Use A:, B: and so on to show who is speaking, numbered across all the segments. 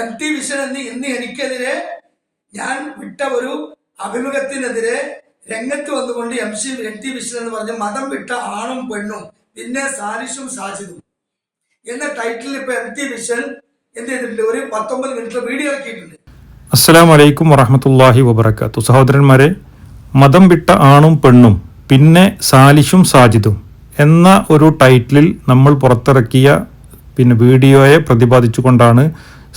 A: M T vision എന്ന് ഇന്ന് എനിക്കെതിരെ ഞാൻ വിട്ട ഒരു അഭിമുഖത്തിനെതിരെ രംഗത്ത് വന്നുകൊണ്ട് M C M T vision എന്ന് പറഞ്ഞ മതം വിട്ട ആണും പെണ്ണും പിന്നെ സാലിഷും സാജിദും. എന്ന ടൈറ്റിൽ ഇപ്പൊ എം ടി വിഷൻ എന്ത് ചെയ്തിട്ടുണ്ട്? ഒരു പത്തൊമ്പത് മിനിറ്റ് വീഡിയോ ഇറക്കിയിട്ടുണ്ട്.
B: അസ്സാം വലൈക്കും വറഹമത്തല്ലാഹി വബർക്കാത്തു സഹോദരന്മാരെ മതം വിട്ട ആണും പെണ്ണും പിന്നെ സാലിഷും സാജിദും എന്ന ഒരു ടൈറ്റിലിൽ നമ്മൾ പുറത്തിറക്കിയ പിന്നെ വീഡിയോയെ പ്രതിപാദിച്ചുകൊണ്ടാണ്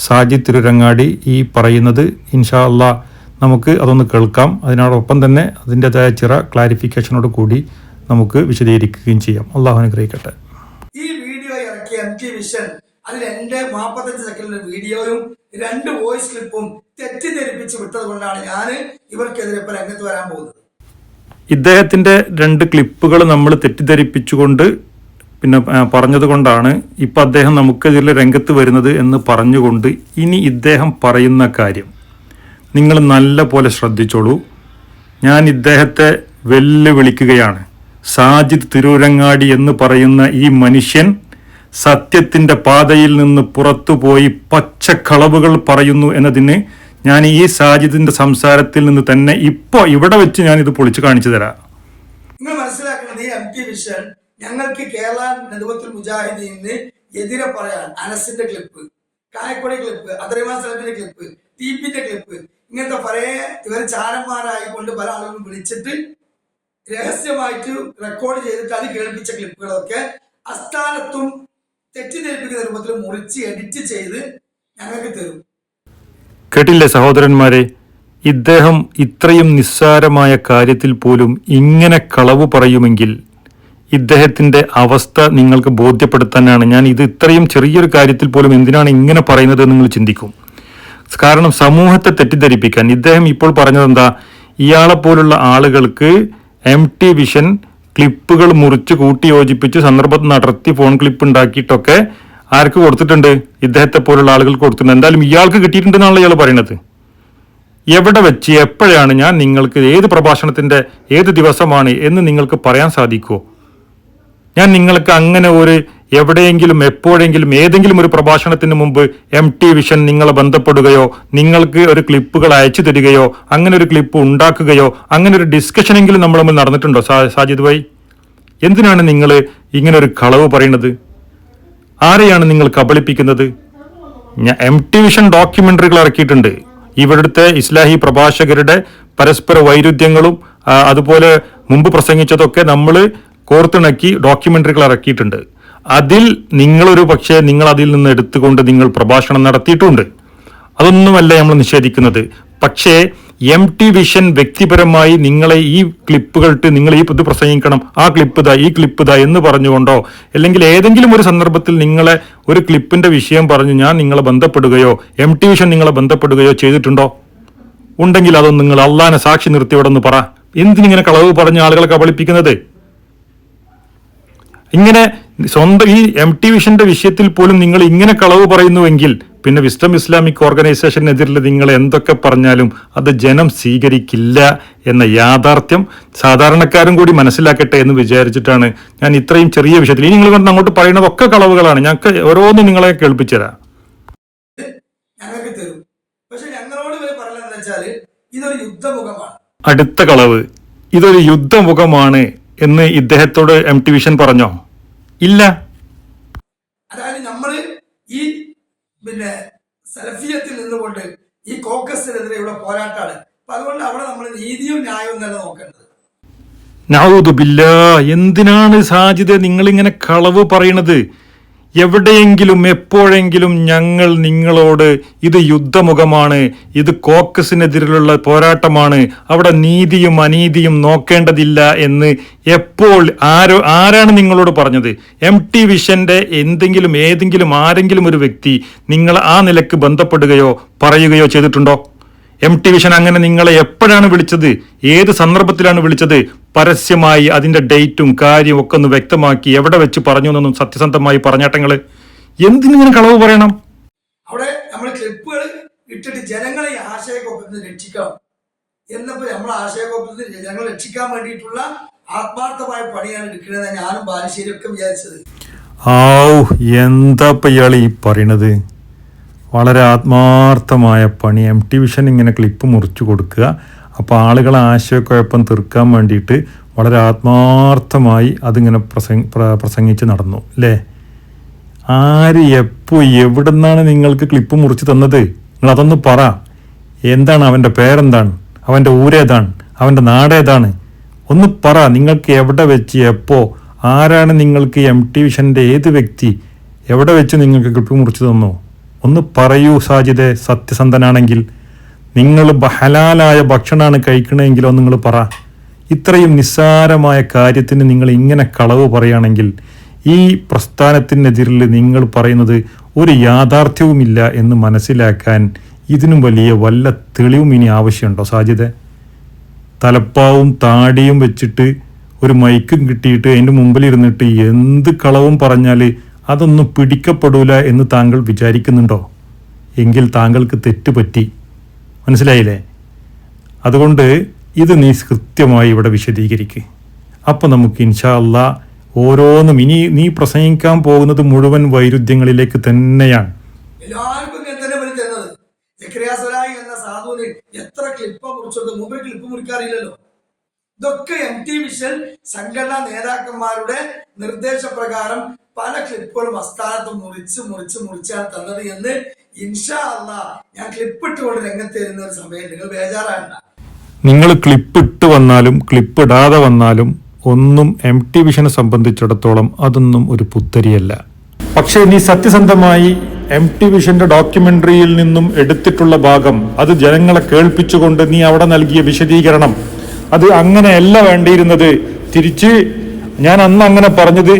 B: സാജി തിരുരങ്ങാടി ഈ പറയുന്നത്. ഇൻഷാ അല്ലാ നമുക്ക് അതൊന്ന് കേൾക്കാം. അതിനോടൊപ്പം തന്നെ അതിന്റെതായ ചിറ ക്ലാരിഫിക്കേഷനോട് കൂടി നമുക്ക് വിശദീകരിക്കുകയും ചെയ്യാം. അള്ളാഹു അനുഗ്രഹിക്കട്ടെ.
A: ഈ വീഡിയോ ഇറക്കിയ എം ടി വിഷൻ അതിൽ എന്റെ നാൽപ്പത്തഞ്ച് സെക്കൻഡിന്റെ വീഡിയോയും രണ്ട് വോയിസ് ക്ലിപ്പും തെറ്റിദ്ധരിപ്പിച്ച് വിട്ടത് കൊണ്ടാണ് ഞാൻ ഇവർക്കെതിരെ ഇപ്പൊ രംഗത്ത് വരാൻ പോകുന്നത്.
B: ഇദ്ദേഹത്തിന്റെ രണ്ട് ക്ലിപ്പുകൾ നമ്മൾ തെറ്റിദ്ധരിപ്പിച്ചുകൊണ്ട് പിന്നെ പറഞ്ഞതുകൊണ്ടാണ് ഇപ്പം അദ്ദേഹം നമുക്കെതിരെ രംഗത്ത് വരുന്നത് എന്ന് പറഞ്ഞുകൊണ്ട് ഇനി ഇദ്ദേഹം പറയുന്ന കാര്യം. നിങ്ങൾ നല്ല പോലെ ശ്രദ്ധിച്ചോളൂ. ഞാൻ ഇദ്ദേഹത്തെ വെല്ലുവിളിക്കുകയാണ്. സാജിദ് തിരൂരങ്ങാടി എന്ന് പറയുന്ന ഈ മനുഷ്യൻ സത്യത്തിന്റെ പാതയിൽ നിന്ന് പുറത്തുപോയി പച്ചക്കളവുകൾ പറയുന്നു എന്നതിന് ഞാൻ ഈ സാജിദിന്റെ സംസാരത്തിൽ നിന്ന് തന്നെ ഇപ്പോൾ ഇവിടെ വെച്ച് ഞാൻ ഇത് പൊളിച്ചു കാണിച്ചു തരാം.
A: നിങ്ങൾ മനസ്സിലാക്കുന്നത് ഈ എം വിഷൻ ഞങ്ങൾക്ക് കേരള നെടുവത്തിൽ മുജാഹിദീന് എതിരെ പറയാൻ അനസിന്റെ clip Kayakkodi clip Adraiman clip തീപ്പിന്റെ clip ഇങ്ങനത്തെ പല ഇവർ ചാരന്മാരായിക്കൊണ്ട് പല ആളുകളും വിളിച്ചിട്ട് രഹസ്യമായിട്ട് റെക്കോർഡ് ചെയ്തിട്ട് അത് കേൾപ്പിച്ച ക്ലിപ്പുകളൊക്കെ അസ്ഥാനത്തും തെറ്റിദ്ധരിപ്പിക്കുന്ന രൂപത്തിൽ മുറിച്ച് എഡിറ്റ് ചെയ്ത് ഞങ്ങൾക്ക് തരും.
B: കേട്ടില്ലേ സഹോദരന്മാരെ? ഇദ്ദേഹം ഇത്രയും നിസ്സാരമായ കാര്യത്തിൽ പോലും ഇങ്ങനെ കളവ് പറയുമെങ്കിൽ ഇദ്ദേഹത്തിന്റെ അവസ്ഥ നിങ്ങൾക്ക് ബോധ്യപ്പെടുത്താനാണ്. ഞാൻ ഇത് ഇത്രയും ചെറിയൊരു കാര്യത്തിൽ പോലും എന്തിനാണ് ഇങ്ങനെ പറയുന്നത് നിങ്ങൾ ചിന്തിക്കും. കാരണം സമൂഹത്തെ തെറ്റിദ്ധരിപ്പിക്കാൻ ഇദ്ദേഹം ഇപ്പോൾ പറഞ്ഞത് എന്താ ഇയാളെ പോലുള്ള ആളുകൾക്ക് എം ടി വിഷൻ ക്ലിപ്പുകൾ മുറിച്ച് കൂട്ടി യോജിപ്പിച്ച് സന്ദർഭം നടത്തി ഫോൺ ക്ലിപ്പ് ഉണ്ടാക്കിയിട്ടൊക്കെ ആർക്ക് കൊടുത്തിട്ടുണ്ട്? ഇദ്ദേഹത്തെ പോലുള്ള ആളുകൾക്ക് കൊടുത്തിട്ടുണ്ട്. എന്തായാലും ഇയാൾക്ക് കിട്ടിയിട്ടുണ്ടെന്നാണല്ലോ ഇയാൾ പറയുന്നത്. എവിടെ വെച്ച് എപ്പോഴാണ് ഞാൻ നിങ്ങൾക്ക് ഏത് പ്രഭാഷണത്തിന്റെ ഏത് ദിവസമാണ് എന്ന് നിങ്ങൾക്ക് പറയാൻ സാധിക്കുമോ ഞാൻ നിങ്ങൾക്ക് അങ്ങനെ ഒരു എവിടെയെങ്കിലും എപ്പോഴെങ്കിലും ഏതെങ്കിലും ഒരു പ്രഭാഷണത്തിന് മുമ്പ് എം ടി വിഷൻ നിങ്ങളെ ബന്ധപ്പെടുകയോ നിങ്ങൾക്ക് ഒരു ക്ലിപ്പുകൾ അയച്ചു തരികയോ അങ്ങനെ ഒരു ക്ലിപ്പ് ഉണ്ടാക്കുകയോ അങ്ങനെ ഒരു ഡിസ്കഷനെങ്കിലും നമ്മൾ തമ്മിൽ നടന്നിട്ടുണ്ടോ? സാജിദ് ഭായി എന്തിനാണ് നിങ്ങൾ ഇങ്ങനെ ഒരു കളവ് പറയുന്നത്? ആരെയാണ് നിങ്ങൾ കബളിപ്പിക്കുന്നത്? ഞാൻ എം ടി വിഷൻ ഡോക്യുമെന്ററികൾ ഇറക്കിയിട്ടുണ്ട്. ഇവിടുത്തെ ഇസ്ലാഹി പ്രഭാഷകരുടെ പരസ്പര വൈരുദ്ധ്യങ്ങളും അതുപോലെ മുമ്പ് പ്രസംഗിച്ചതൊക്കെ നമ്മൾ കോർത്തിണക്കി ഡോക്യുമെന്ററികൾ ഇറക്കിയിട്ടുണ്ട് അതിൽ നിങ്ങളൊരു പക്ഷേ നിങ്ങൾ അതിൽ നിന്ന് എടുത്തുകൊണ്ട് നിങ്ങൾ പ്രഭാഷണം നടത്തിയിട്ടുണ്ട്. അതൊന്നുമല്ല നമ്മൾ നിഷേധിക്കുന്നത്. പക്ഷേ എം ടി വിഷൻ വ്യക്തിപരമായി നിങ്ങളെ ഈ ക്ലിപ്പുകൾട്ട് നിങ്ങൾ ഈ ഇത് പ്രസംഗിക്കണം. ആ ക്ലിപ്പ് ഇതാ ഈ ക്ലിപ്പ് ഇതാ എന്ന് പറഞ്ഞുകൊണ്ടോ അല്ലെങ്കിൽ ഏതെങ്കിലും ഒരു സന്ദർഭത്തിൽ നിങ്ങളെ ഒരു ക്ലിപ്പിന്റെ വിഷയം പറഞ്ഞ് ഞാൻ നിങ്ങളെ ബന്ധപ്പെടുകയോ എം ടി വിഷൻ നിങ്ങളെ ബന്ധപ്പെടുകയോ ചെയ്തിട്ടുണ്ടോ? ഉണ്ടെങ്കിൽ അതൊന്നും നിങ്ങൾ അള്ളാനെ സാക്ഷി നിർത്തി ഇവിടെ ഒന്ന് പറ. എന്തിനിങ്ങനെ കളവ് പറഞ്ഞ് ആളുകളെ കബളിപ്പിക്കുന്നത്? ഇങ്ങനെ സ്വന്തം ഈ എം ടി വിഷന്റെ വിഷയത്തിൽ പോലും നിങ്ങൾ ഇങ്ങനെ കളവ് പറയുന്നുവെങ്കിൽ പിന്നെ വിസ്ഡം ഇസ്ലാമിക് ഓർഗനൈസേഷനെതിരിൽ നിങ്ങൾ എന്തൊക്കെ പറഞ്ഞാലും അത് ജനം സ്വീകരിക്കില്ല എന്ന യാഥാർത്ഥ്യം സാധാരണക്കാരും കൂടി മനസ്സിലാക്കട്ടെ എന്ന് വിചാരിച്ചിട്ടാണ് ഞാൻ ഇത്രയും ചെറിയ വിഷയത്തിൽ. ഇനി നിങ്ങൾ കൊണ്ട് അങ്ങോട്ട് പറയുന്നതൊക്കെ കളവുകളാണ്. ഞങ്ങൾക്ക് ഓരോന്നും നിങ്ങളെ കേൾപ്പിച്ചുതരാം.
A: ഞങ്ങൾക്ക് തരും. പക്ഷെ ഞങ്ങളോട് ഇവർ പറയുന്നത് വെച്ചാൽ ഇതൊരു യുദ്ധമുഖമാണ്.
B: അടുത്ത കളവ്. ഇതൊരു യുദ്ധമുഖമാണ്. എന്ന് ഇദ്ദേഹത്തോട് എം ടി വിഷൻ പറഞ്ഞോ? ഇല്ല.
A: അതായത് നമ്മൾ ഈ പിന്നെ സെൽഫിയത്തിൽ നിന്നുകൊണ്ട് ഈ കോക്കസിനെതിരെയുള്ള പോരാട്ടമാണ് അപ്പൊ അതുകൊണ്ട് അവിടെ നമ്മൾ നീതിയും ന്യായവും തന്നെ നോക്കേണ്ടത്.
B: നൗദുബില്ല എന്തിനാണ് സാജിദ് നിങ്ങളിങ്ങനെ കളവ് പറയണത്? എവിടെയെങ്കിലും എപ്പോഴെങ്കിലും ഞങ്ങൾ നിങ്ങളോട് ഇത് യുദ്ധമുഖമാണ് ഇത് കോക്കസിനെതിരെയുള്ള പോരാട്ടമാണ് അവിടെ നീതിയും അനീതിയും നോക്കേണ്ടതില്ല എന്ന് എപ്പോൾ ആരോ ആരാണ് നിങ്ങളോട് പറഞ്ഞത്? എം ടി വിഷന്റെ എന്തെങ്കിലും ഏതെങ്കിലും ആരെങ്കിലും ഒരു വ്യക്തി നിങ്ങൾ ആ നിലയ്ക്ക് ബന്ധപ്പെടുകയോ പറയുകയോ ചെയ്തിട്ടുണ്ടോ? എം ടി വിഷൻ അങ്ങനെ നിങ്ങളെ എപ്പോഴാണ് വിളിച്ചത്? ഏത് സന്ദർഭത്തിലാണ് വിളിച്ചത്? പരസ്യമായി അതിന്റെ ഡേറ്റും കാര്യവും ഒക്കെ ഒന്ന് വ്യക്തമാക്കി എവിടെ വെച്ച് പറഞ്ഞു എന്നൊന്നും സത്യസന്ധമായി പറഞ്ഞാട്ടങ്ങൾ എന്തിനിങ്ങനെ കളവ് പറയണം?
A: അവിടെ നമ്മൾ ക്ലിപ്പുകൾ ഇട്ടിട്ട് ജനങ്ങളെ ആശയക്കുഴപ്പത്തിൽ നിന്ന് രക്ഷിക്കാം എന്നപ്പോ നമ്മൾ ആശയക്കുഴപ്പത്തിൽ ജനങ്ങളെ രക്ഷിക്കാൻ വേണ്ടിയിട്ടുള്ള ആത്മാർത്ഥമായ പണിയാണ് എടുക്കുന്നത് ഞാനും ബാലുശ്ശേരിയൊക്കെ വിചാരിച്ചത്.
B: ആവു എന്താ ഇയാൾ ഈ പറയണത്? വളരെ ആത്മാർത്ഥമായ പണി. എം ടി വിഷൻ ഇങ്ങനെ ക്ലിപ്പ് മുറിച്ചു കൊടുക്കുക. അപ്പോൾ ആളുകളെ ആശയക്കുഴപ്പം തീർക്കാൻ വേണ്ടിയിട്ട് വളരെ ആത്മാർത്ഥമായി അതിങ്ങനെ പ്രസംഗ പ്ര- പ്രസംഗിച്ച് നടന്നു അല്ലേ? ആര് എപ്പോൾ എവിടെ നിന്നാണ് നിങ്ങൾക്ക് ക്ലിപ്പ് മുറിച്ച് തന്നത്? നിങ്ങൾ അതൊന്ന് പറ. എന്താണ് അവന്റെ പേരെന്താണ്? അവന്റെ ഊരേതാണ്? അവന്റെ നാടേതാണ്? ഒന്ന് പറ നിങ്ങൾക്ക് എവിടെ വെച്ച് എപ്പോൾ ആരാണ് നിങ്ങൾക്ക് എം ടി വിഷന്റെ ഏത് വ്യക്തി എവിടെ വെച്ച് നിങ്ങൾക്ക് ക്ലിപ്പ് മുറിച്ച് തന്നു? ഒന്ന് പറയൂ സാജിദെ സത്യസന്ധനാണെങ്കിൽ. നിങ്ങൾ ബഹലാലായ ഹലാലായ ഭക്ഷണമാണ് കഴിക്കണമെങ്കിലോ നിങ്ങൾ പറ. ഇത്രയും നിസ്സാരമായ കാര്യത്തിന് നിങ്ങൾ ഇങ്ങനെ കളവ് പറയുകയാണെങ്കിൽ ഈ പ്രസ്ഥാനത്തിനെതിരിൽ നിങ്ങൾ പറയുന്നത് ഒരു യാഥാർത്ഥ്യവുമില്ല എന്ന് മനസ്സിലാക്കാൻ ഇതിനും വലിയ വല്ല തെളിവും ഇനി ആവശ്യമുണ്ടോ സാധ്യത തലപ്പാവും താടിയും വെച്ചിട്ട് ഒരു മൈക്കും കിട്ടിയിട്ട് അതിന്റെ മുമ്പിൽ ഇരുന്നിട്ട് എന്ത് കളവും പറഞ്ഞാൽ അതൊന്നും പിടിക്കപ്പെടൂല എന്ന് താങ്കൾ വിചാരിക്കുന്നുണ്ടോ? എങ്കിൽ താങ്കൾക്ക് തെറ്റ് പറ്റി. മനസ്സിലായില്ലേ? അതുകൊണ്ട് ഇത് നീ കൃത്യമായി ഇവിടെ വിശദീകരിക്കുക അപ്പം നമുക്ക് ഇൻഷാ അല്ലാ ഓരോന്നും ഇനി നീ പ്രസംഗിക്കാൻ പോകുന്നത് മുഴുവൻ വൈരുദ്ധ്യങ്ങളിലേക്ക് തന്നെയാണ്.
A: എല്ലാവർക്കും തന്നെ എന്ന എത്ര ഇതൊക്കെ എം ടി വിഷൻ സംഘടനാ നേതാക്കന്മാരുടെ നിർദ്ദേശപ്രകാരം പല ക്ലിപ്പുകളും അസ്ഥാനത്ത് മുറിച്ച് മുറിച്ച് മുറിച്ചാണ് തന്നത് എന്ന് ഇൻഷാ അല്ല ഞാൻ ക്ലിപ്പ് ഇട്ടുകൊണ്ട് രംഗത്ത് തരുന്ന ഒരു സമയം. നിങ്ങൾ ബേജാറാകണ്ട.
B: നിങ്ങൾ ക്ലിപ്പ് ഇട്ട് വന്നാലും ക്ലിപ്പ് ഇടാതെ വന്നാലും ഒന്നും എം ടി വിഷനെ സംബന്ധിച്ചിടത്തോളം അതൊന്നും ഒരു പുത്തരിയല്ല. പക്ഷേ നീ സത്യസന്ധമായി എം ടി വിഷന്റെ ഡോക്യുമെന്ററിയിൽ നിന്നും എടുത്തിട്ടുള്ള ഭാഗം അത് ജനങ്ങളെ കേൾപ്പിച്ചുകൊണ്ട് നീ അവിടെ നൽകിയ വിശദീകരണം. അത് അങ്ങനെയല്ല വേണ്ടിയിരുന്നത്. തിരിച്ച് ഞാൻ അന്ന് അങ്ങനെ പറഞ്ഞത്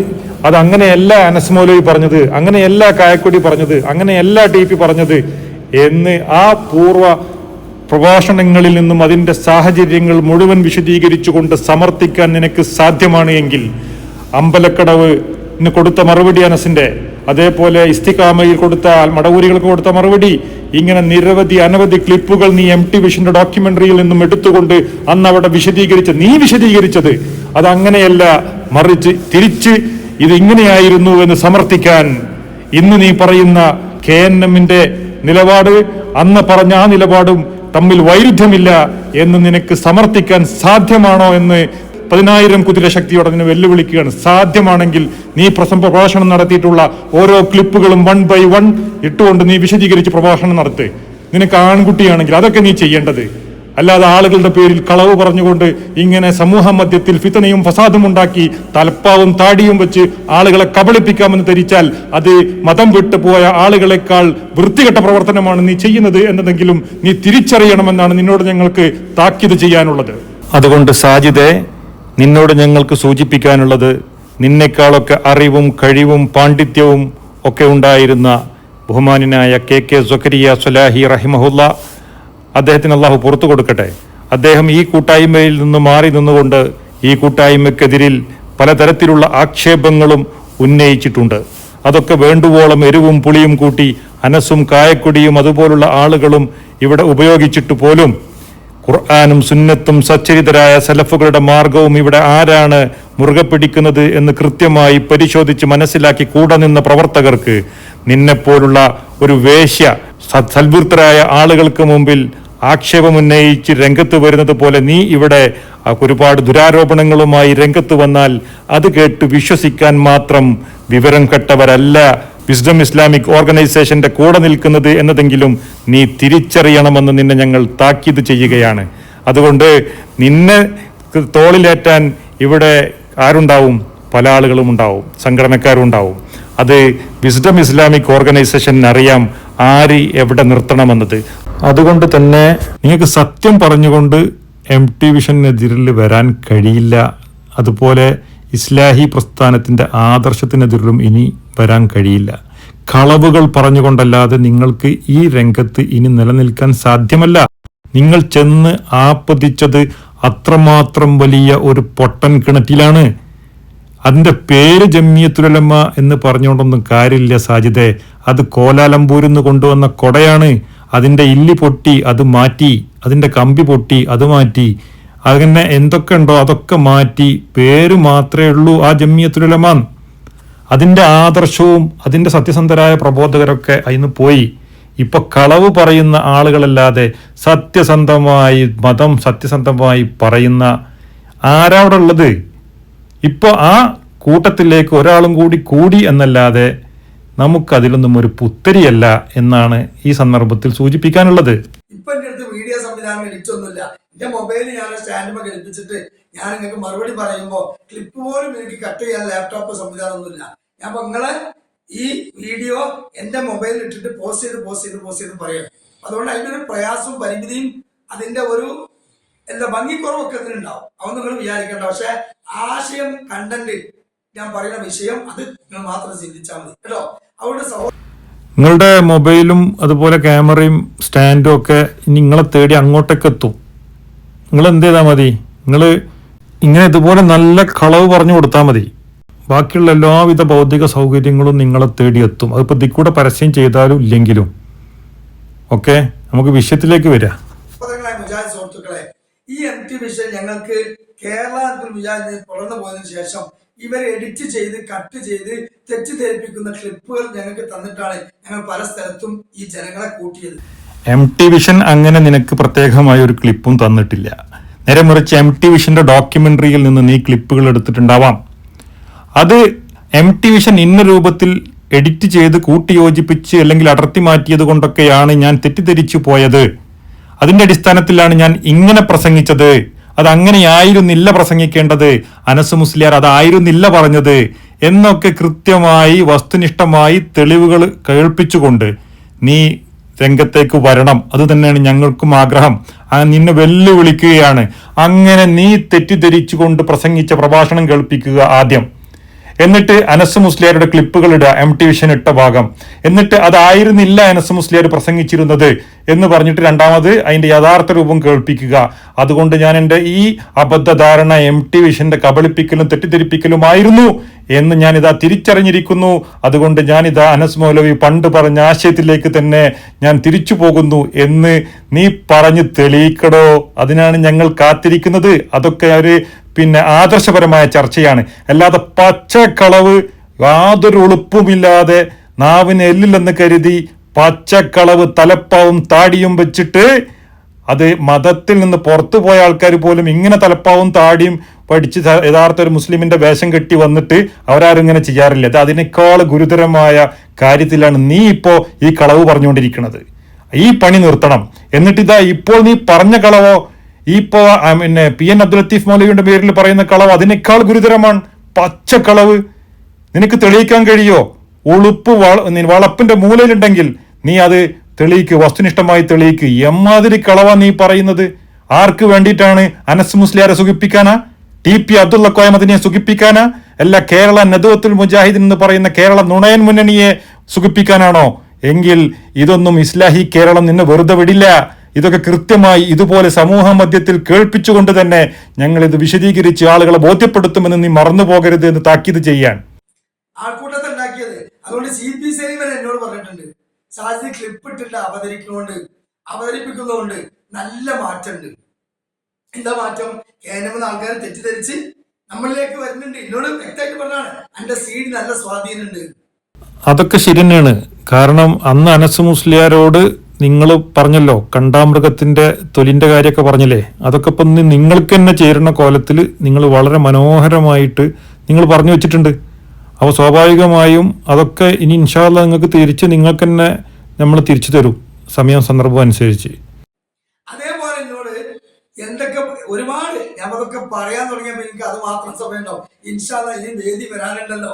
B: അത് അങ്ങനെയല്ല അനസ് മൗലവി പറഞ്ഞത് അങ്ങനെയല്ല കായക്കൊടി പറഞ്ഞത് അങ്ങനെയല്ല ടി പി പറഞ്ഞത് എന്ന് ആ പൂർവ പ്രഭാഷണങ്ങളിൽ നിന്നും അതിന്റെ സാഹചര്യങ്ങൾ മുഴുവൻ വിശദീകരിച്ചുകൊണ്ട് സമർത്ഥിക്കാൻ നിനക്ക് സാധ്യമാണ് എങ്കിൽ അമ്പലക്കടവ് കൊടുത്ത മറുപടി അനസിന്റെ അതേപോലെ ഇസ്തികാമയിൽ കൊടുത്ത മടവൂരികൾക്ക് കൊടുത്ത മറുപടി ഇങ്ങനെ നിരവധി അനവധി ക്ലിപ്പുകൾ നീ എം ടി വിഷന്റെ ഡോക്യുമെന്ററിയിൽ നിന്നും എടുത്തുകൊണ്ട് അന്ന് അവിടെ വിശദീകരിച്ച നീ വിശദീകരിച്ചത് അത് അങ്ങനെയല്ല മറിച്ച് തിരിച്ച് ഇത് ഇങ്ങനെയായിരുന്നു എന്ന് സമർത്ഥിക്കാൻ ഇന്ന് നീ പറയുന്ന കെ എൻ എമ്മിന്റെ നിലപാട് അന്ന് പറഞ്ഞ ആ നിലപാടും തമ്മിൽ വൈരുദ്ധ്യമില്ല എന്ന് നിനക്ക് സമർത്ഥിക്കാൻ സാധ്യമാണോ എന്ന് പതിനായിരം കുതിര ശക്തിയോടെ നിന്നെ വെല്ലുവിളിക്കുകയാണ്. സാധ്യമാണെങ്കിൽ നീ പ്രസം പ്രഭാഷണം നടത്തിയിട്ടുള്ള ഓരോ ക്ലിപ്പുകളും വൺ ബൈ വൺ ഇട്ടുകൊണ്ട് നീ വിശദീകരിച്ച് പ്രഭാഷണം നടത്തേ. നിനക്ക് ആൺകുട്ടിയാണെങ്കിൽ അതൊക്കെ നീ ചെയ്യേണ്ടത്. അല്ലാതെ ആളുകളുടെ പേരിൽ കളവ് പറഞ്ഞുകൊണ്ട് ഇങ്ങനെ സമൂഹ മധ്യത്തിൽ ഫിത്തനയും ഫസാദും ഉണ്ടാക്കി തലപ്പാവും താടിയും വെച്ച് ആളുകളെ കബളിപ്പിക്കാമെന്ന് ധരിച്ചാൽ അത് മതം വിട്ടു പോയ ആളുകളെക്കാൾ വൃത്തികെട്ട പ്രവർത്തനമാണ് നീ ചെയ്യുന്നത് എന്നതെങ്കിലും നീ തിരിച്ചറിയണമെന്നാണ് നിന്നോട് ഞങ്ങൾക്ക് താക്കീത് ചെയ്യാനുള്ളത്. അതുകൊണ്ട് സാജിദെ നിന്നോട് ഞങ്ങൾക്ക് സൂചിപ്പിക്കാനുള്ളത് നിന്നെക്കാളൊക്കെ അറിവും കഴിവും പാണ്ഡിത്യവും ഒക്കെ ഉണ്ടായിരുന്ന ബഹുമാനായ കെ കെ സൊക്കരിയ സുലാഹി റഹിമഹുല്ല അദ്ദേഹത്തിന് അള്ളാഹു പുറത്തു കൊടുക്കട്ടെ. അദ്ദേഹം ഈ കൂട്ടായ്മയിൽ നിന്ന് മാറി നിന്നുകൊണ്ട് ഈ കൂട്ടായ്മക്കെതിരിൽ പലതരത്തിലുള്ള ആക്ഷേപങ്ങളും ഉന്നയിച്ചിട്ടുണ്ട്. അതൊക്കെ വേണ്ടുവോളം എരിവും പുളിയും കൂട്ടി അനസും കായക്കൊടിയും അതുപോലുള്ള ആളുകളും ഇവിടെ ഉപയോഗിച്ചിട്ട് പോലും ഖുർആാനും സുന്നത്തും സച്ചരിതരായ സലഫുകളുടെ മാർഗവും ഇവിടെ ആരാണ് മുറുകെ പിടിക്കുന്നത് എന്ന് കൃത്യമായി പരിശോധിച്ച് മനസ്സിലാക്കി കൂടെ നിന്ന പ്രവർത്തകർക്ക് നിന്നെപ്പോലുള്ള ഒരു വേശ്യ സൽവൃത്തരായ ആളുകൾക്ക് മുമ്പിൽ ആക്ഷേപമുന്നയിച്ച് രംഗത്ത് വരുന്നത് പോലെ നീ ഇവിടെ ഒരുപാട് ദുരാരോപണങ്ങളുമായി രംഗത്ത് വന്നാൽ അത് കേട്ട് വിശ്വസിക്കാൻ മാത്രം വിവരം കെട്ടവരല്ല. വിസ്ഡം ഇസ്ലാമിക് ഓർഗനൈസേഷന്റെ കൂടെ നിൽക്കുന്നത് എന്നതെങ്കിലും നീ തിരിച്ചറിയണമെന്ന് നിന്നെ ഞങ്ങൾ താക്കീത് ചെയ്യുകയാണ്. അതുകൊണ്ട് നിന്നെ തോളിലേറ്റാൻ ഇവിടെ ആരുണ്ടാവും? പല ആളുകളും ഉണ്ടാവും. സംഘടനക്കാരും ഉണ്ടാവും. അത് വിസ്ഡം ഇസ്ലാമിക് ഓർഗനൈസേഷൻ അറിയാം ആര് എവിടെ നിർത്തണമെന്നത്. അതുകൊണ്ട് തന്നെ നിങ്ങൾക്ക് സത്യം പറഞ്ഞുകൊണ്ട് എം ടി വിഷനെതിരിൽ വരാൻ കഴിയില്ല. അതുപോലെ ഇസ്ലാഹി പ്രസ്ഥാനത്തിന്റെ ആദർശത്തിനെതിരിലും ഇനി വരാൻ കഴിയില്ല. കളവുകൾ പറഞ്ഞുകൊണ്ടല്ലാതെ നിങ്ങൾക്ക് ഈ രംഗത്ത് ഇനി നിലനിൽക്കാൻ സാധ്യമല്ല. നിങ്ങൾ ചെന്ന് ആപ്പതിച്ചത് അത്രമാത്രം വലിയ ഒരു പൊട്ടൻ കിണറ്റിലാണ്. അതിന്റെ പേര് ജമ്മിയത്തുലമ്മ എന്ന് പറഞ്ഞുകൊണ്ടൊന്നും കാര്യമില്ല സാജിദെ. അത് കോലാലംപൂരിൽ നിന്ന് കൊണ്ടുവന്ന കൊടയാണ്. അതിന്റെ ഇല്ലി പൊട്ടി അത് മാറ്റി. അതിന്റെ കമ്പി പൊട്ടി അത് മാറ്റി. അങ്ങനെ എന്തൊക്കെ ഉണ്ടോ അതൊക്കെ മാറ്റി. പേര് മാത്രമേ ഉള്ളൂ ആ ജമ്മിയത്തുലമാൻ അതിന്റെ ആദർശവും അതിന്റെ സത്യസന്ധരായ പ്രബോധകരൊക്കെ അതിന് പോയി. ഇപ്പൊ കളവ് പറയുന്ന ആളുകളല്ലാതെ സത്യസന്ധമായി മതം സത്യസന്ധമായി പറയുന്ന ആരാവിടെ ഉള്ളത്? ഇപ്പോൾ ആ കൂട്ടത്തിലേക്ക് ഒരാളും കൂടി കൂടി എന്നല്ലാതെ നമുക്കതിലൊന്നും ഒരു പുത്തരിയല്ല എന്നാണ് ഈ സന്ദർഭത്തിൽ സൂചിപ്പിക്കാനുള്ളത്.
A: ഇപ്പൊ എന്റെ അടുത്ത് മീഡിയ സംവിധാനം എനിക്കൊന്നുമില്ല എന്റെ മൊബൈലിൽ ഞാൻ സ്റ്റാൻഡ് ഘടിപ്പിച്ചിട്ട് ഞാൻ നിങ്ങൾക്ക് മറുപടി പറയുമ്പോൾ ക്ലിപ്പ് പോലും എനിക്ക് കട്ട് ചെയ്യാൻ ലാപ്ടോപ്പ് സംവിധാനം ഒന്നുമില്ല ഞാൻ നിങ്ങളെ ഈ വീഡിയോ എന്റെ മൊബൈലിൽ ഇട്ടിട്ട് പോസ്റ്റ് ചെയ്ത് പോസ്റ്റ് ചെയ്ത് പോസ്റ്റ് ചെയ്ത് പറയാം. അതുകൊണ്ട് അതിന്റെ ഒരു പ്രയാസവും പരിമിതിയും അതിന്റെ ഒരു എന്താ ഭംഗിക്കുറവൊക്കെ ഇതിനുണ്ടാവും അവൻ നിങ്ങൾ വിചാരിക്കേണ്ട. പക്ഷെ ആശയം കണ്ടന്റ് ഞാൻ പറയുന്ന വിഷയം അത് നിങ്ങൾ മാത്രം ചിന്തിച്ചാൽ മതി. കേട്ടോ? സഹോദരൻ
B: നിങ്ങളുടെ മൊബൈലും അതുപോലെ ക്യാമറയും സ്റ്റാൻഡും ഒക്കെ നിങ്ങളെ തേടി അങ്ങോട്ടേക്ക് എത്തും. നിങ്ങൾ എന്ത് ചെയ്താൽ മതി? നിങ്ങൾ ഇങ്ങനെ ഇതുപോലെ നല്ല കളവ് പറഞ്ഞു കൊടുത്താൽ മതി. ബാക്കിയുള്ള എല്ലാവിധ ഭൗതിക സൗകര്യങ്ങളും നിങ്ങളെ തേടി എത്തും. അതിപ്പോൾ ഇതിക്കൂടെ പരസ്യം ചെയ്താലും ഇല്ലെങ്കിലും. ഓക്കെ? നമുക്ക് വിഷയത്തിലേക്ക് വരാം.
A: ഈ എം ടി മിഷൻ ഞങ്ങൾക്ക് കേരളത്തിൽ തുടർന്നു പോയതിനു ശേഷം ഇവർ എഡിറ്റ് ചെയ്ത് കട്ട് ചെയ്ത് തെറ്റിദ്ധരിപ്പിക്കുന്ന ക്ലിപ്പുകൾ ഞങ്ങൾക്ക് തന്നിട്ടാണ് ഞങ്ങൾ പല സ്ഥലത്തും ഈ ജനങ്ങളെ കൂട്ടിയത്.
B: എം ടി വിഷൻ അങ്ങനെ നിനക്ക് പ്രത്യേകമായ ഒരു ക്ലിപ്പും തന്നിട്ടില്ല. നേരെ മറിച്ച് എം ടി വിഷന്റെ ഡോക്യുമെന്ററിയിൽ നിന്ന് നീ ക്ലിപ്പുകൾ എടുത്തിട്ടുണ്ടാവാം. അത് എം ടി വിഷൻ ഇന്ന രൂപത്തിൽ എഡിറ്റ് ചെയ്ത് കൂട്ടിയോജിപ്പിച്ച് അല്ലെങ്കിൽ അടർത്തി മാറ്റിയത് കൊണ്ടൊക്കെയാണ് ഞാൻ തെറ്റിദ്ധരിച്ചു പോയത്. അതിന്റെ അടിസ്ഥാനത്തിലാണ് ഞാൻ ഇങ്ങനെ പ്രസംഗിച്ചത്. അത് അങ്ങനെയായിരുന്നില്ല പ്രസംഗിക്കേണ്ടത്. അനസ് മുസ്ലിയാർ അതായിരുന്നില്ല പറഞ്ഞത്. എന്നൊക്കെ കൃത്യമായി വസ്തുനിഷ്ഠമായി തെളിവുകൾ കേൾപ്പിച്ചുകൊണ്ട് നീ രംഗത്തേക്ക് വരണം. അത് തന്നെയാണ് ഞങ്ങൾക്കും ആഗ്രഹം. നിന്നെ വെല്ലുവിളിക്കുകയാണ്. അങ്ങനെ നീ തെറ്റിദ്ധരിച്ചുകൊണ്ട് പ്രസംഗിച്ച പ്രഭാഷണം കേൾപ്പിക്കുക ആദ്യം. എന്നിട്ട് അനസ് മുസ്ലിയാരുടെ ക്ലിപ്പുകൾ ഇടുക എം ടി വിഷൻ ഇട്ട ഭാഗം. എന്നിട്ട് അതായിരുന്നില്ല അനസ് മുസ്ലിയാർ പ്രസംഗിച്ചിരുന്നത് എന്ന് പറഞ്ഞിട്ട് രണ്ടാമത് അതിന്റെ യഥാർത്ഥ രൂപം കേൾപ്പിക്കുക. അതുകൊണ്ട് ഞാൻ എന്റെ ഈ അബദ്ധധാരണ എം ടി വിഷന്റെ കബളിപ്പിക്കലും തെറ്റിദ്ധരിപ്പിക്കലുമായിരുന്നു എന്ന് ഞാനിതാ തിരിച്ചറിഞ്ഞിരിക്കുന്നു. അതുകൊണ്ട് ഞാനിതാ അനസ് മൗലവി പണ്ട് പറഞ്ഞ ആശയത്തിലേക്ക് തന്നെ ഞാൻ തിരിച്ചു പോകുന്നു എന്ന് നീ പറഞ്ഞ് തെളിയിക്കടോ. അതിനാണ് ഞങ്ങൾ കാത്തിരിക്കുന്നത്. അതൊക്കെ ഒരു പിന്നെ ആദർശപരമായ ചർച്ചയാണ്. അല്ലാതെ പച്ചക്കളവ് യാതൊരു ഉളുപ്പുമില്ലാതെ നാവിന് എല്ലില്ലെന്ന് കരുതി പച്ചക്കളവ് തലപ്പാവും താടിയും വെച്ചിട്ട് അത് മതത്തിൽ നിന്ന് പുറത്തു പോയ ആൾക്കാർ പോലും ഇങ്ങനെ തലപ്പാവും താടിയും പഠിച്ച് യഥാർത്ഥ ഒരു മുസ്ലിമിന്റെ വേഷം കെട്ടി വന്നിട്ട് അവരാരും ഇങ്ങനെ ചെയ്യാറില്ല. അത് അതിനേക്കാൾ ഗുരുതരമായ കാര്യത്തിലാണ് നീ ഇപ്പോ ഈ കളവ് പറഞ്ഞുകൊണ്ടിരിക്കുന്നത്. ഈ പണി നിർത്തണം. എന്നിട്ട് ഇതാ ഇപ്പോൾ നീ പറഞ്ഞ കളവോ ഇപ്പോ പിന്നെ പി എൻ അബ്ദുൽ ലത്തീഫ് മൗലവിയുടെ പേരിൽ പറയുന്ന കളവ് അതിനേക്കാൾ ഗുരുതരമാണ്. പച്ചക്കളവ് നിനക്ക് തെളിയിക്കാൻ കഴിയോ? ഉളുപ്പ് വള- വളപ്പിന്റെ മൂലയിലുണ്ടെങ്കിൽ നീ അത് തെളിയിക്ക്. വസ്തുനിഷ്ഠമായി തെളിയിക്ക്. എമ്മാതിരി കളവാ നീ പറയുന്നത്. ആർക്ക് വേണ്ടിയിട്ടാണ് അനസ് മുസ്ലിയാരെ സുഖിപ്പിക്കാനാ? ടി പി അബ്ദുള്ള കോയമതിനെ സുഖിപ്പിക്കാനാ? അല്ല കേരള നദുവത്തുൽ മുജാഹിദ് എന്ന് പറയുന്ന കേരള നുണയൻ മുന്നണിയെ സുഖിപ്പിക്കാനാണോ? എങ്കിൽ ഇതൊന്നും ഇസ്ലാഹി കേരളം നിന്നെ വെറുതെ വിടില്ല. ഇതൊക്കെ കൃത്യമായി ഇതുപോലെ സമൂഹ മധ്യത്തിൽ കേൾപ്പിച്ചുകൊണ്ട് തന്നെ ഞങ്ങൾ ഇത് വിശദീകരിച്ച് ആളുകളെ ബോധ്യപ്പെടുത്തുമെന്ന് നീ മറന്നു പോകരുത് എന്ന് താക്കീത് ചെയ്യാൻ.
A: ആൾക്കൂട്ടത്തെ ഉണ്ടാക്കിയത് അതുകൊണ്ട് സി പി സലീമൻ എന്നോട് പറഞ്ഞിട്ടുണ്ട്. സാജി ക്ലിപ്പ് ഇട്ടിട്ട് അവതരിക്കുന്നതുകൊണ്ട് അവതരിപ്പിക്കുന്നതുകൊണ്ട് നല്ല മാറ്റമുണ്ട്. എന്താ മാറ്റം? കേരളം ആൾക്കാരെ തെറ്റിദ്ധരിച്ച് നമ്മളിലേക്ക് വരുന്നുണ്ട്. എന്നോട് വ്യക്തമായിട്ട് പറഞ്ഞാണ് എന്റെ സീഡ് നല്ല സ്വാധീനമുണ്ട്.
B: അതൊക്കെ ശരി തന്നെയാണ്. കാരണം അന്ന് അനസ് മുസ്ലിയാരോട് നിങ്ങൾ പറഞ്ഞല്ലോ കണ്ടാമൃഗത്തിന്റെ തൊലിന്റെ കാര്യമൊക്കെ പറഞ്ഞില്ലേ? അതൊക്കെ ഇപ്പം നിങ്ങൾക്ക് തന്നെ ചേരുന്ന കോലത്തിൽ നിങ്ങൾ വളരെ മനോഹരമായിട്ട് നിങ്ങൾ പറഞ്ഞു വെച്ചിട്ടുണ്ട്. അപ്പോൾ സ്വാഭാവികമായും അതൊക്കെ ഇനി ഇൻഷാല്ല നിങ്ങൾക്ക് തിരിച്ച് നിങ്ങൾക്ക് തന്നെ നമ്മൾ തിരിച്ചു തരും സമയം സന്ദർഭം അനുസരിച്ച്.
A: അതേപോലെ എന്നോട് എന്തൊക്കെ ഒരുപാട് അതൊക്കെ പറയാൻ തുടങ്ങിയപ്പോ എനിക്ക് അത് മാത്രം സമയം ഉണ്ടാവും ഇൻഷാല്ല ഇനി വേദി വരാനുണ്ടല്ലോ.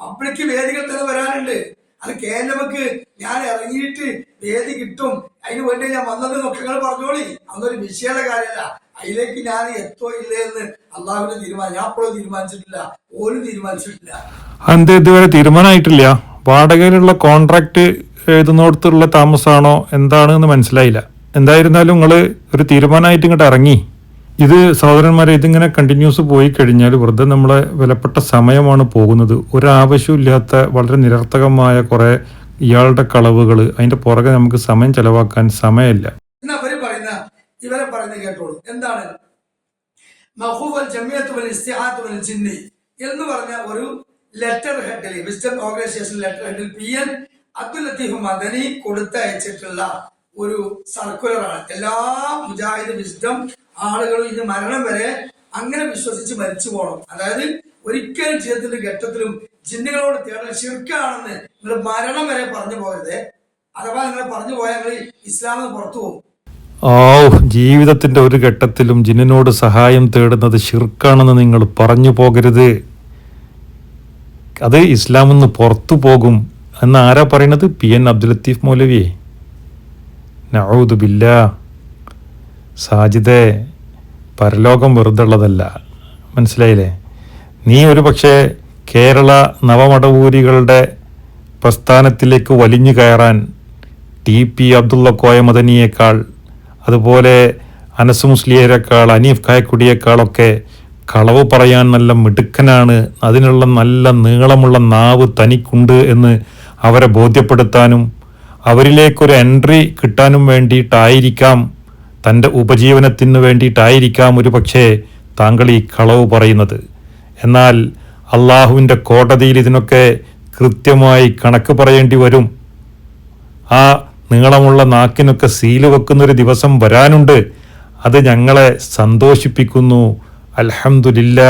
A: പബ്ലിക് വേദികൾ തന്നെ വരാനുണ്ട്. അത് കേരളമക്ക് ഞാൻ ഇറങ്ങിയിട്ട് വേദി കിട്ടും. അതിന് വേണ്ടി ഞാൻ വന്നത് എന്നൊക്കെ നിങ്ങൾ പറഞ്ഞോളി. അതൊരു വിഷയമുള്ള കാര്യമല്ല. അതിലേക്ക് ഞാൻ എത്തോ ഇല്ലേ എന്ന് അള്ളാഹുവിന്റെ തീരുമാനം ഞാൻ അപ്പോഴും തീരുമാനിച്ചിട്ടില്ല. ഓരും തീരുമാനിച്ചിട്ടില്ല.
B: അന്ത് ഇതുവരെ തീരുമാനമായിട്ടില്ല? വാടകയിലുള്ള കോൺട്രാക്ട് എഴുതുന്നിടത്തുള്ള താമസമാണോ? എന്താണെന്ന് മനസ്സിലായില്ല. എന്തായിരുന്നാലും നിങ്ങൾ ഒരു തീരുമാനമായിട്ട് ഇങ്ങോട്ട് ഇറങ്ങി. ഇത് സഹോദരന്മാരെ ഇതിങ്ങനെ കണ്ടിന്യൂസ് പോയി കഴിഞ്ഞാൽ വെറുതെ നമ്മളെ വിലപ്പെട്ട സമയമാണ് പോകുന്നത്. ഒരാവശ്യമില്ലാത്ത വളരെ നിരർത്ഥകമായ കുറേ ഇയാളുടെ കളവുകൾ അതിന്റെ പുറകെ നമുക്ക് സമയം ചെലവാക്കാൻ സമയമില്ല.
A: അവർ പറയുന്ന ഇവരെ പറയുന്നത് കേട്ടോളൂ. എന്താണ്? എന്ന് പറഞ്ഞ ഒരു ലെറ്റർ ഹെഡിൽ വിസ്റ്റം ഓർഗനൈസേഷൻ ലെറ്റർ ഹെഡിൽ പി എൻ അബ്ദുൽ ലത്തീഫ് മദനി കൊടുത്തയച്ചിട്ടുള്ള ഒരു സർക്കുലറാണ് എല്ലാ മുജാഹിദ് വിശുദ്ധം ആളുകളും ഇത് മരണം വരെ അങ്ങനെ വിശ്വസിച്ച് മരിച്ചു പോകണം അതായത് ഒരിക്കലും ജീവിതത്തിന്റെ ഘട്ടത്തിലും ജിന്നുകളോട് തേടൽ ശിർക്കാണെന്ന് നിങ്ങൾ മരണം വരെ പറഞ്ഞു പോകരുത്. അഥവാ നിങ്ങൾ പറഞ്ഞു പോയാൽ നിങ്ങൾ ഇസ്ലാമിൽ പുറത്തു പോകും.
B: ഓ ജീവിതത്തിന്റെ ഒരു ഘട്ടത്തിലും ജിന്നിനോട് സഹായം തേടുന്നത് ഷിർക്കാണെന്ന് നിങ്ങൾ പറഞ്ഞു പോകരുത്. അത് ഇസ്ലാമിൽ നിന്ന് പുറത്തു പോകും എന്ന് ആരാ പറയണത് പി എൻ അബ്ദുൽ ലത്തീഫ് മൗലവിയെ. നഊദു ബില്ലാ സാജിദേ പരലോകം വെറുതുള്ളതല്ല മനസ്സിലായില്ലേ? നീ ഒരു പക്ഷേ കേരള നവമടവൂരികളുടെ പ്രസ്ഥാനത്തിലേക്ക് വലിഞ്ഞു കയറാൻ ടി പി അബ്ദുള്ള കോയമദനിയേക്കാൾ അതുപോലെ അനസ് മുസ്ലിയേക്കാൾ അനീഫ് കായക്കുടിയേക്കാളൊക്കെ കളവ് പറയാൻ നല്ല മിടുക്കനാണ്. അതിനുള്ള നല്ല നീളമുള്ള നാവ് തനിക്കുണ്ട് എന്ന് അവരെ ബോധ്യപ്പെടുത്താനും അവരിലേക്കൊരു എൻട്രി കിട്ടാനും വേണ്ടിയിട്ടായിരിക്കാം തന്റെ ഉപജീവനത്തിനു വേണ്ടിയിട്ടായിരിക്കാം ഒരു പക്ഷേ താങ്കൾ ഈ കളവ് പറയുന്നത്. എന്നാൽ അള്ളാഹുവിന്റെ കോടതിയിൽ ഇതിനൊക്കെ കൃത്യമായി കണക്ക് പറയേണ്ടി വരും. ആ നീളമുള്ള നാക്കിനൊക്കെ സീൽ വെക്കുന്നൊരു ദിവസം വരാനുണ്ട്. അത് ഞങ്ങളെ സന്തോഷിപ്പിക്കുന്നു. അലഹമുല്ല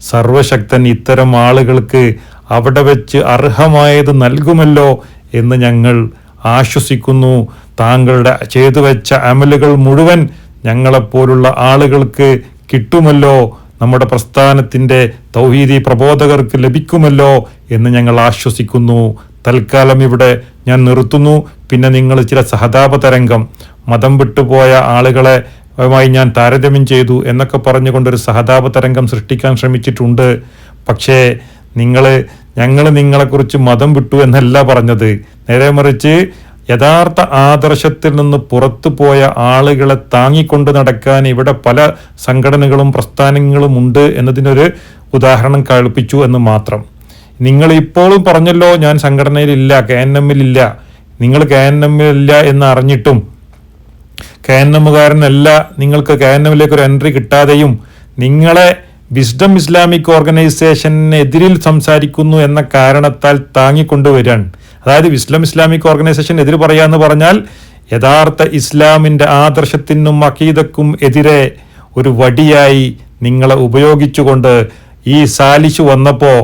B: സർവശക്തൻ ഇത്തരം ആളുകൾക്ക് അവിടെ വെച്ച് അർഹമായത് നൽകുമല്ലോ എന്ന് ഞങ്ങൾ ആശ്വസിക്കുന്നു. താങ്കളുടെ ചെയ്തു വെച്ച അമലുകൾ മുഴുവൻ ഞങ്ങളെപ്പോലുള്ള ആളുകൾക്ക് കിട്ടുമല്ലോ? നമ്മുടെ പ്രസ്ഥാനത്തിന്റെ തൗഹീദി പ്രബോധകർക്ക് ലഭിക്കുമല്ലോ എന്ന് ഞങ്ങൾ ആശ്വസിക്കുന്നു. തൽക്കാലം ഇവിടെ ഞാൻ നിർത്തുന്നു. പിന്നെ നിങ്ങൾ ചില സഹതാപ തരംഗം മതം വിട്ടുപോയ ആളുകളെ മായി ഞാൻ താരതമ്യം ചെയ്തു എന്നൊക്കെ പറഞ്ഞുകൊണ്ടൊരു സഹതാപ തരംഗം സൃഷ്ടിക്കാൻ ശ്രമിച്ചിട്ടുണ്ട്. പക്ഷേ നിങ്ങൾ ഞങ്ങൾ നിങ്ങളെക്കുറിച്ച് മതം വിട്ടു എന്നല്ല പറഞ്ഞത്. നേരെ മറിച്ച് യഥാർത്ഥ ആദർശത്തിൽ നിന്ന് പുറത്തു പോയ ആളുകളെ താങ്ങിക്കൊണ്ട് നടക്കാൻ ഇവിടെ പല സംഘടനകളും പ്രസ്ഥാനങ്ങളും ഉണ്ട് എന്നതിനൊരു ഉദാഹരണം കൽപ്പിച്ചു എന്ന് മാത്രം. നിങ്ങൾ ഇപ്പോഴും പറഞ്ഞല്ലോ ഞാൻ സംഘടനയിലില്ല കെ എൻ എമ്മിലില്ല നിങ്ങൾ കെ എൻ എമ്മിലില്ല എന്ന് അറിഞ്ഞിട്ടും കെ എൻ എമ്മുകാരനല്ല നിങ്ങൾക്ക് കെ എൻ എമ്മിലേക്ക് ഒരു എൻട്രി കിട്ടാതെയും നിങ്ങളെ വിസ്ഡം ഇസ്ലാമിക് ഓർഗനൈസേഷനെതിരിൽ സംസാരിക്കുന്നു എന്ന കാരണത്താൽ താങ്ങിക്കൊണ്ടുവരികയാണ് അതായത് ഇസ്ലം ഇസ്ലാമിക് ഓർഗനൈസേഷൻ എതിര് പറയാന്ന് പറഞ്ഞാൽ യഥാർത്ഥ ഇസ്ലാമിന്റെ ആദർശത്തിനും അക്കീതക്കും എതിരെ ഒരു വടിയായി നിങ്ങളെ ഉപയോഗിച്ചുകൊണ്ട് ഈ സാലിശ് വന്നപ്പോൾ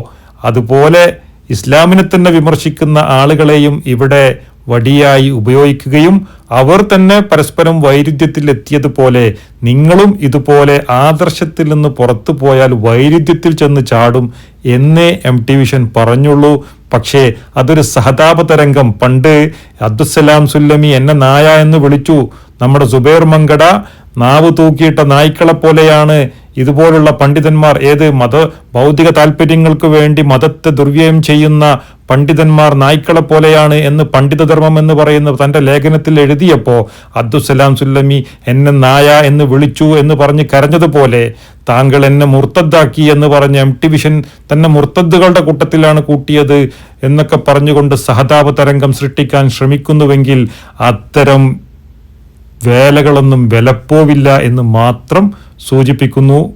B: അതുപോലെ ഇസ്ലാമിനെ തന്നെ വിമർശിക്കുന്ന ആളുകളെയും ഇവിടെ വടിയായി ഉപയോഗിക്കുകയും അവർ തന്നെ പരസ്പരം വൈരുദ്ധ്യത്തിൽ എത്തിയതുപോലെ നിങ്ങളും ഇതുപോലെ ആദർശത്തിൽ നിന്ന് പുറത്തു പോയാൽ വൈരുദ്ധ്യത്തിൽ ചെന്ന് ചാടും എന്നേ എം ടി വിഷൻ പറഞ്ഞുള്ളൂ. പക്ഷേ അതൊരു സഹതാപതരംഗം. പണ്ട് അബ്ദുസലാം സുല്ലമി എന്നെ നായ എന്ന് വിളിച്ചു. നമ്മുടെ സുബൈർ മങ്കട നാവ് തൂക്കിയിട്ട നായ്ക്കളെ പോലെയാണ് ഇതുപോലുള്ള പണ്ഡിതന്മാർ ഏത് മത ഭൗതിക താല്പര്യങ്ങൾക്ക് വേണ്ടി മതത്തെ ദുർവ്യയം ചെയ്യുന്ന പണ്ഡിതന്മാർ നായ്ക്കളെ പോലെയാണ് എന്ന് പണ്ഡിതധർമ്മം എന്ന് പറയുന്ന തന്റെ ലേഖനത്തിൽ എഴുതിയപ്പോൾ അബ്ദുസലാം സുല്ലമി എന്നെ നായ എന്ന് വിളിച്ചു എന്ന് പറഞ്ഞ് കരഞ്ഞതുപോലെ താങ്കൾ എന്നെ മുർത്തദ്ദാക്കി എന്ന് പറഞ്ഞ് എം ടി വിഷൻ തന്നെ മുർത്തദ്ദുകളുടെ കൂട്ടത്തിലാണ് കൂട്ടിയത് എന്നൊക്കെ പറഞ്ഞുകൊണ്ട് സഹതാപ തരംഗം സൃഷ്ടിക്കാൻ ശ്രമിക്കുന്നുവെങ്കിൽ അത്തരം വേലകളൊന്നും വിലപ്പോവില്ല എന്ന് മാത്രം സൂചിപ്പിക്കുന്നു.